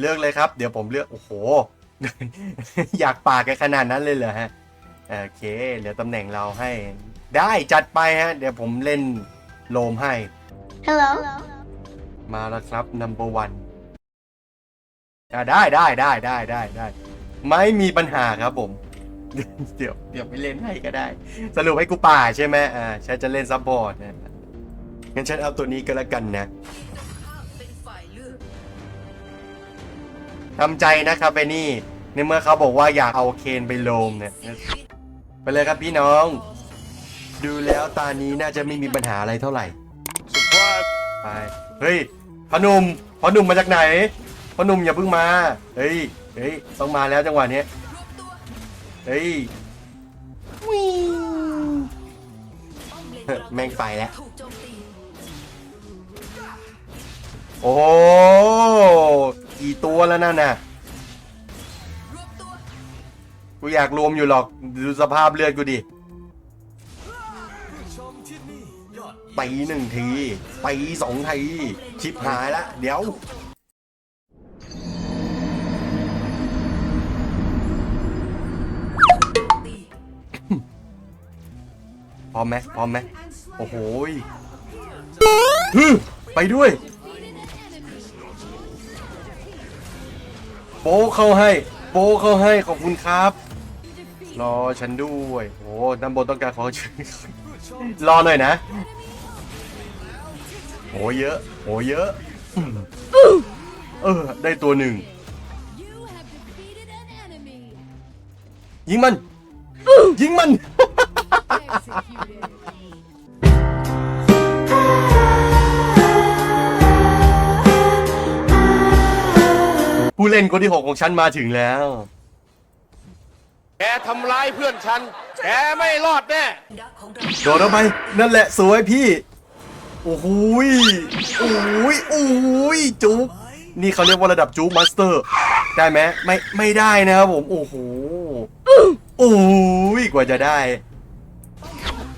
เลือกเลยครับ เดี๋ยวผมเลือก โอ้โห อยากปากกันขนาดนั้นเลยเหรอฮะ โอเค เหลือตำแหน่งเราให้ ได้จัดไปฮะ เดี๋ยวผมเล่นโลมให้ Hello. มาแล้วครับ number one อะได้ได้ได้ได้ได้ได้ ไม่มีปัญหาครับผม เดี๋ยวเดี๋ยวไปเล่นให้ก็ได้ สรุปให้กูป่าใช่ไหมอ่าฉันจะเล่นซับบอร์ดนะงั้นฉันเอาตัวนี้ก็แล้วกันนะ ทำใจนะครับไปนี่ในเมื่อเขาบอกว่าอยากเอาเคนไปโลมเนี่ยไปเลยครับพี่น้อง ดูแล้วตานี้น่าจะไม่มีปัญหาอะไรเท่าไหร่ Surprise! ไปเฮ้ยพอนุ่มพอหนุ่มมาจากไหนพอหนุ่มอย่าเพิ่งมาเฮ้ยเฮ้ยต้องมาแล้วจังหวะนี้เฮ้ยป้อมเลนเฮ้ยแม่งไปแล้วโอ้ ตัวแล้วนั่นน่ะกูอยากรวมอยู่หรอกดูสภาพเลือดกูดิตีหนึ่งทีตีสองทีชิบหายละเดี๋ยวพร้อมไหมพร้อมไหมโอ้โหไปด้วย โป๊เข้าให้โป๊เข้าให้ขอบคุณครับ รอฉันด้วยโอ้ด้านบนต้องการขอช่วยรอหน่อยนะโหเยอะโหเยอะ เออ ได้ตัวหนึ่ง ยิงมัน ยิงมัน ผู้เล่นคนที่หกของฉันมาถึงแล้ว แกทำร้ายเพื่อนฉัน แกไม่รอดแน่ดักของเราโดดเข้าไปนั่นแหละสวยพี่ โอ้โหยโอ้โหยโอ้โหยจุ๊บนี่เขาเรียกว่าระดับจุ๊บมาสเตอร์ ได้ไหมไม่ไม่ได้นะครับผม โอ้โหโอ้โหยกว่าจะได้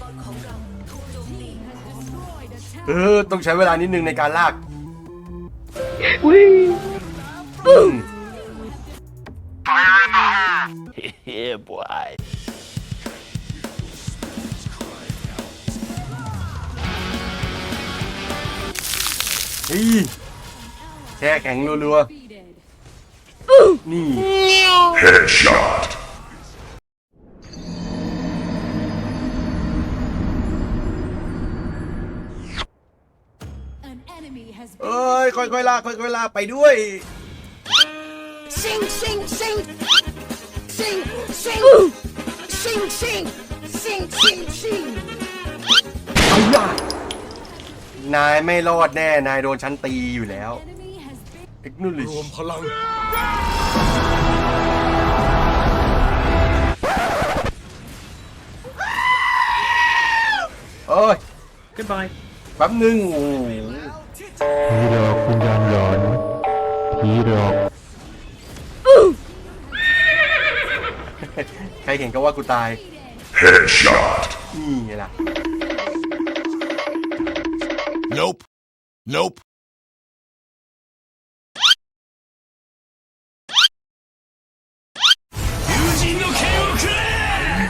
ตอนของเราถูกโจมตีเออ ต้องใช้เวลานิดนึงในการลากอืม yeah, boy. เฮ้ยแช่แข็งรัว Defeated. ๆนี่ An enemy has เอ้ย ค่อยๆลากค่อยๆลากไปด้วย Sing, sing, sing. Sing, sing. Sing, sing. Sing, sing, sing. นายไม่รอดแน่ นายโดนฉันตีอยู่แล้ว Enemy has been เทคโนโลรยีวมพลัง เอ้ย Goodbye แป๊บนึงโอ้โห ผีหลอกคุณยามหลอนผีหลอก เห็นก็ว่ากูตาย Headshot นี่ไงล่ะ Nope Nope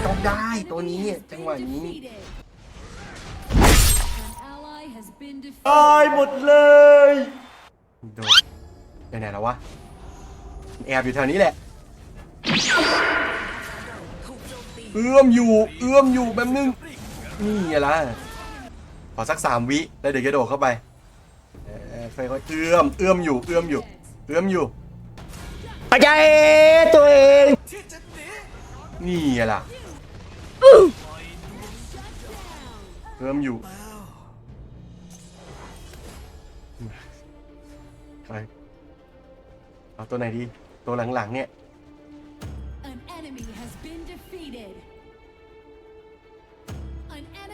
ต้องได้ตัวนี้จังหวะนี้ defeated. An ally has been defeated. ตายหมดเลยโดนไปไหนแล้ววะแอบอยู่แถวนี้แหละ เอื้อมอยู่ เอื้อมอยู่แป๊บนึง นี่ไงล่ะขอสักสามวิ แล้วเดี๋ยวจะโดดเข้าไปค่อยๆเอื้อม เอื้อมอยู่ เอื้อมอยู่ เอื้อมอยู่อาจารย์ตัวเอง นี่ไงล่ะเอื้อมอยู่ไปเอาตัวไหนดี ตัวหลังๆเนี่ย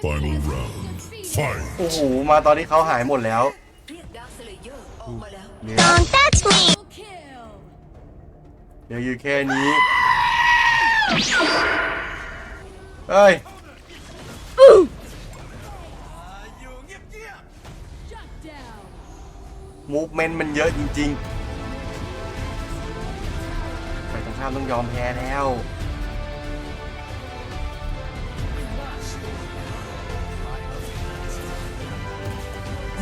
Final has been round. defeated. Fight! โอ้โห มาตอนนี้เขาหายหมดแล้ว เรียกดาร์คสเลเยอร์ออกมาแล้วเหลือ Double kill. เหลืออยู่แค่นี้ เฮ้ย Shut down. มูฟเมนต์มันเยอะจริงๆข้ามต้องยอมแพ้แล้ว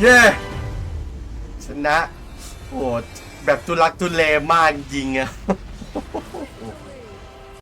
เย้ชนะโอ้แบบทุลักทุเลมากจริงอะ